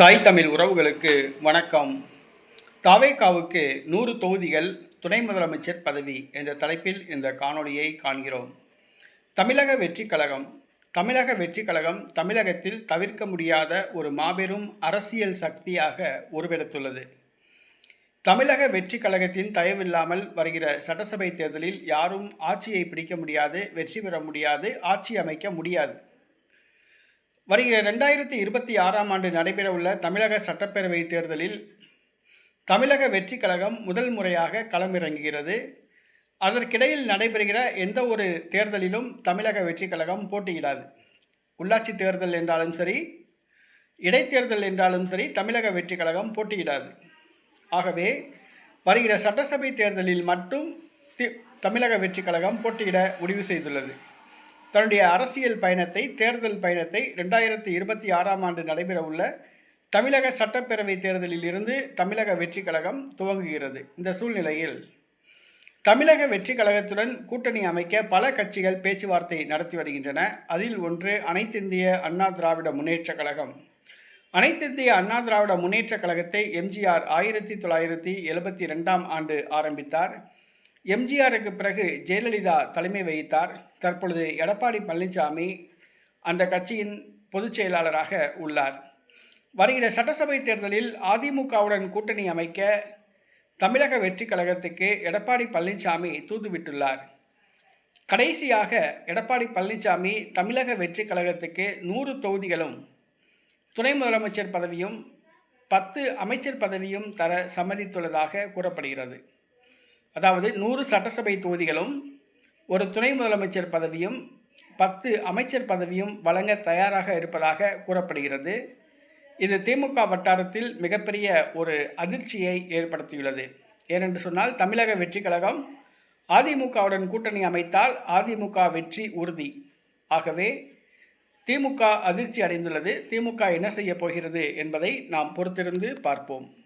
தாய் தமிழ் உறவுகளுக்கு வணக்கம். தாவேகாவுக்கு நூறு தொகுதிகள் துணை முதலமைச்சர் பதவி என்ற தலைப்பில் இந்த காணொளியை காண்கிறோம். தமிழக வெற்றிக் கழகம் தமிழக வெற்றிக் கழகம் தமிழகத்தில் தவிர்க்க முடியாத ஒரு மாபெரும் அரசியல் சக்தியாக உருவெடுத்துள்ளது. தமிழக வெற்றிக் கழகத்தின் தயவில்லாமல் வருகிற சட்டசபை தேர்தலில் யாரும் ஆட்சியை பிடிக்க முடியாது வெற்றி பெற முடியாது ஆட்சி அமைக்க முடியாது. வருகிற ரெண்டாயிரத்தி இருபத்தி ஆறாம் ஆண்டு நடைபெறவுள்ள தமிழக சட்டப்பேரவை தேர்தலில் தமிழக வெற்றிக் கழகம் முதல் முறையாக களமிறங்குகிறது. அதற்கிடையில் நடைபெறுகிற எந்த ஒரு தேர்தலிலும் தமிழக வெற்றிக் கழகம் போட்டியிடாது. உள்ளாட்சி தேர்தல் என்றாலும் சரி இடைத்தேர்தல் என்றாலும் சரி தமிழக வெற்றிக் கழகம் போட்டியிடாது. ஆகவே வருகிற சட்டசபை தேர்தலில் மட்டும் தி- தமிழக வெற்றிக் கழகம் போட்டியிட முடிவு செய்துள்ளது. தன்னுடைய அரசியல் பயணத்தை தேர்தல் பயணத்தை ரெண்டாயிரத்தி இருபத்தி ஆறாம் ஆண்டு நடைபெறவுள்ள தமிழக சட்டப்பேரவை தேர்தலில் இருந்து தமிழக வெற்றி கழகம் துவங்குகிறது. இந்த சூழ்நிலையில் தமிழக வெற்றி கழகத்துடன் கூட்டணி அமைக்க பல கட்சிகள் பேச்சுவார்த்தை நடத்தி வருகின்றன. அதில் ஒன்று அனைத்திந்திய அண்ணா திராவிட முன்னேற்றக் கழகம். அனைத்திந்திய அண்ணா திராவிட முன்னேற்றக் கழகத்தை எம்ஜிஆர் ஆயிரத்தி தொள்ளாயிரத்தி எழுபத்தி ரெண்டாம் ஆண்டு ஆரம்பித்தார். எம்ஜிஆருக்கு பிறகு ஜெயலலிதா தலைமை வகித்தார். தற்பொழுது எடப்பாடி பழனிசாமி அந்த கட்சியின் பொதுச் செயலாளராக உள்ளார். வருகிற சட்டசபை தேர்தலில் அதிமுகவுடன் கூட்டணி அமைக்க தமிழக வெற்றிக் கழகத்துக்கு எடப்பாடி பழனிசாமி தூதுவிட்டுள்ளார் கடைசியாக எடப்பாடி பழனிசாமி தமிழக வெற்றிக் கழகத்துக்கு நூறு தொகுதிகளும் துணை முதலமைச்சர் பதவியும் பத்து அமைச்சர் பதவியும் தர சம்மதித்துள்ளதாக கூறப்படுகிறது. அதாவது நூறு சட்டசபை தொகுதிகளும் ஒரு துணை முதலமைச்சர் பதவியும் பத்து அமைச்சர் பதவியும் வழங்க தயாராக இருப்பதாக கூறப்படுகிறது. இது திமுக வட்டாரத்தில் மிகப்பெரிய ஒரு அதிர்ச்சியை ஏற்படுத்தியுள்ளது. ஏனென்று சொன்னால் தமிழக வெற்றி கழகம் அதிமுகவுடன் கூட்டணி அமைத்தால் அதிமுக வெற்றி உறுதி. ஆகவே திமுக அதிர்ச்சி அடைந்துள்ளது. திமுக என்ன செய்ய போகிறது என்பதை நாம் பொறுத்திருந்து பார்ப்போம்.